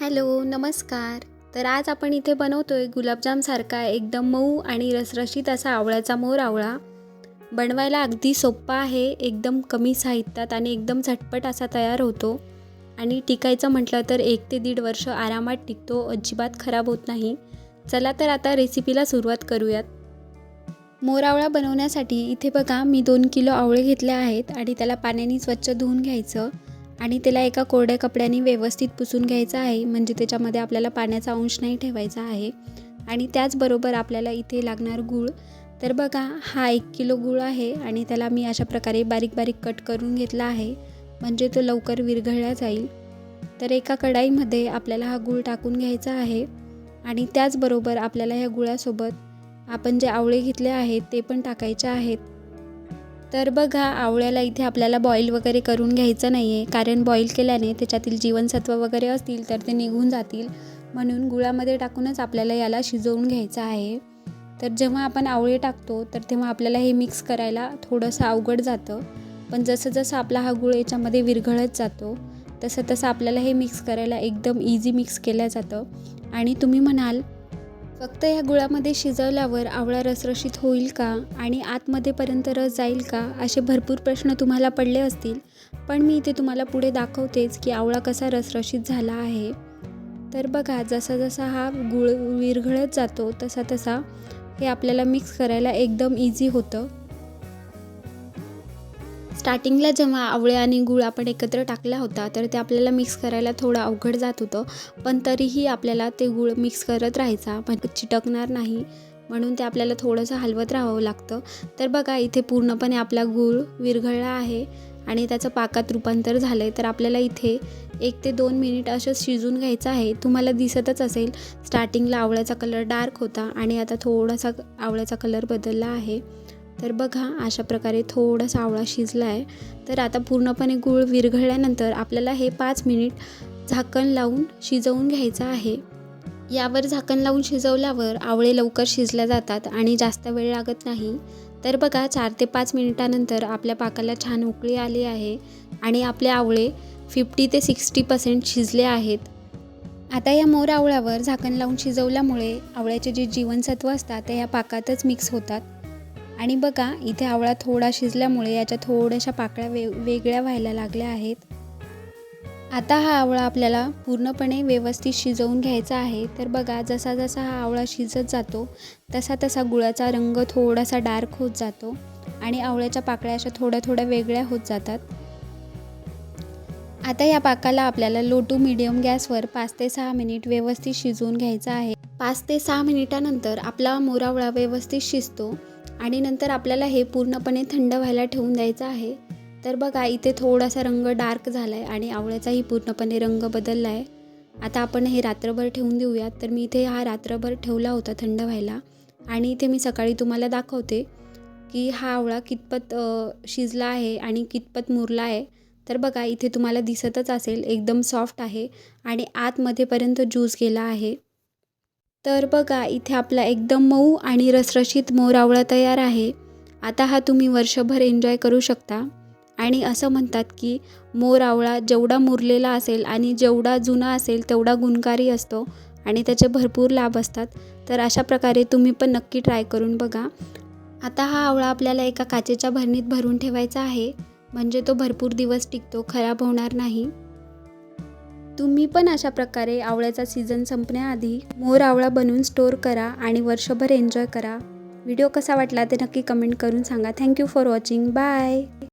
Hello नमस्कार. तर आज आपण इथे बनवतोय गुलाबजामसारखा एकदम मऊ आणि रसरशीत असा आवळ्याचा मोर आवळा. बनवायला अगदी सोप्पा आहे एकदम कमी साहित्यात आणि एकदम झटपट असा तयार होतो. आणि टिकायचं म्हटलं तर एक ते दीड वर्ष आरामात टिकतो अजिबात खराब होत नाही. चला तर आता रेसिपीला सुरुवात करूयात. मोरावळा बनवण्यासाठी इथे बघा मी दोन किलो आवळे घेतले आहेत आणि त्याला पाण्याने स्वच्छ धुवून घ्यायचं. आणि त्याला एका कोरड्या कपड्याने व्यवस्थित पुसून घ्यायचं आहे म्हणजे त्याच्यामध्ये आपल्याला पाण्याचा अंश नाही ठेवायचा आहे. आणि त्याचबरोबर आपल्याला इथे लागणार गूळ. तर बघा हा एक किलो गूळ आहे आणि त्याला मी अशा प्रकारे बारीक बारीक कट करून घेतला आहे म्हणजे तो लवकर विरघळला जाईल. तर एका कढाईमध्ये आपल्याला हा गूळ टाकून घ्यायचा आहे आणि त्याचबरोबर आपल्याला ह्या गुळासोबत आपण जे आवळे घेतले आहेत ते पण टाकायचे आहेत. तर बघा आवळ्याला इथे आपल्याला बॉईल वगैरे करून घ्यायचं नाही आहे कारण बॉईल केल्याने त्याच्यातील जीवनसत्व वगैरे असतील तर ते निघून जातील. म्हणून गुळामध्ये टाकूनच आपल्याला याला शिजवून घ्यायचं आहे. तर जेव्हा आपण आवळे टाकतो तर तेव्हा आपल्याला हे मिक्स करायला थोडंसं अवघड जातं. पण जसं जसं आपला हा गुळ याच्यामध्ये विरघळत जातो तसं तसं आपल्याला हे मिक्स करायला एकदम इझी मिक्स केलं जातं. आणि तुम्ही म्हणाल फक्त या गुळामध्ये शिजवल्यावर आवळा रसरशीत होईल का आणि आतमध्येपर्यंत रस जाईल का असे भरपूर प्रश्न तुम्हाला पडले असतील पण मी इथे तुम्हाला पुढे दाखवतेच की आवळा कसा रसरशीत झाला आहे. तर बघा जसा जसा हा गुळ विरघळत जातो तसा तसा हे आपल्याला मिक्स करायला एकदम इझी होतं. स्टार्टिंगला जेव्हा आवळे आणि गूळ आपण एकत्र टाकला होता तर ते आपल्याला मिक्स करायला थोडं अवघड जात होतं. पण तरीही आपल्याला ते गूळ मिक्स करत राहायचा. पण चिटकणार नाही. म्हणून ते आपल्याला थोडंसं हलवत राहावं लागतं. तर बघा इथे पूर्णपणे आपला गूळ विरघळला आहे आणि त्याचं पाकात रूपांतर झालं आहे तर आपल्याला इथे एक ते दोन मिनिट असं शिजून घ्यायचं आहे. तुम्हाला दिसतच असेल स्टार्टिंगला आवळ्याचा कलर डार्क होता आणि आता थोडासा आवळ्याचा कलर बदलला आहे. तर बघा अशा प्रकारे थोडासा आवळा शिजला आहे तर आता पूर्णपणे गूळ विरघळल्यानंतर आपल्याला हे पाच मिनिट झाकण लावून शिजवून घ्यायचं आहे. यावर झाकण लावून शिजवल्यावर आवळे लवकर शिजल्या जातात आणि जास्त वेळ लागत नाही. तर बघा चार ते पाच मिनिटानंतर आपल्या पाकाला छान उकळी आली आहे आणि आपले आवळे फिफ्टी ते सिक्स्टी पर्सेंट शिजले आहेत. आता या मोर आवळ्यावर झाकण लावून शिजवल्यामुळे आवळ्याचे जे जीवनसत्व असतात ते या पाकातच मिक्स होतात. आणि बघा इथे आवळा थोडा शिजल्यामुळे याच्या थोड्याशा पाकळ्या वे वेगळ्या व्हायला लागल्या आहेत. आता हा आवळा आपल्याला पूर्णपणे व्यवस्थित शिजवून घ्यायचा आहे. तर बघा जसा जसा हा आवळा शिजत जातो तसा तसा गुळाचा रंग थोडासा डार्क होत जातो आणि आवळ्याच्या पाकळ्या अशा थोड्या थोड्या वेगळ्या होत जातात. आता या पाकाला आपल्याला लो टू मिडियम गॅसवर पाच ते सहा मिनिट व्यवस्थित शिजवून घ्यायचा आहे. पाच ते सहा मिनिटानंतर आपला मोरावळा व्यवस्थित शिजतो. आणि नंतर आपल्याला हे पूर्णपणे थंड व्हायला ठेवून द्यायचं आहे. तर बघा इथे थोडासा रंग डार्क झाला आहे आणि आवळ्याचाही पूर्णपणे रंग बदलला आहे आता आपण हे रात्रभर ठेवून देऊयात. तर मी इथे हा रात्रभर ठेवला होता थंड व्हायला. आणि इथे मी सकाळी तुम्हाला दाखवते की हा आवळा कितपत शिजला आहे आणि कितपत मुरला आहे. तर बघा इथे तुम्हाला दिसतच असेल एकदम सॉफ्ट आहे आणि आतमध्येपर्यंत ज्यूस गेला आहे. तर बघा इथे आपला एकदम मऊ आणि रसरशीत मोरावळा तयार आहे. आता हा तुम्ही वर्षभर एन्जॉय करू शकता. आणि असं म्हणतात की मोर आवळा जेवढा मुरलेला असेल आणि जेवढा जुना असेल तेवढा गुणकारी असतो आणि त्याचे भरपूर लाभ असतात. तर अशा प्रकारे तुम्ही पण नक्की ट्राय करून बघा. आता हा आवळा आपल्याला एका काचेच्या भरणीत भरून ठेवायचा आहे. म्हणजे तो भरपूर दिवस टिकतो खराब होणार नाही. तुम्ही पण अशा प्रकारे आवळ्याचा सीझन संपण्याआधी मोर आवळा बनवून स्टोअर करा आणि वर्षभर एन्जॉय करा. व्हिडिओ कसा वाटला ते नक्की कमेंट करून सांगा. Thank you for watching bye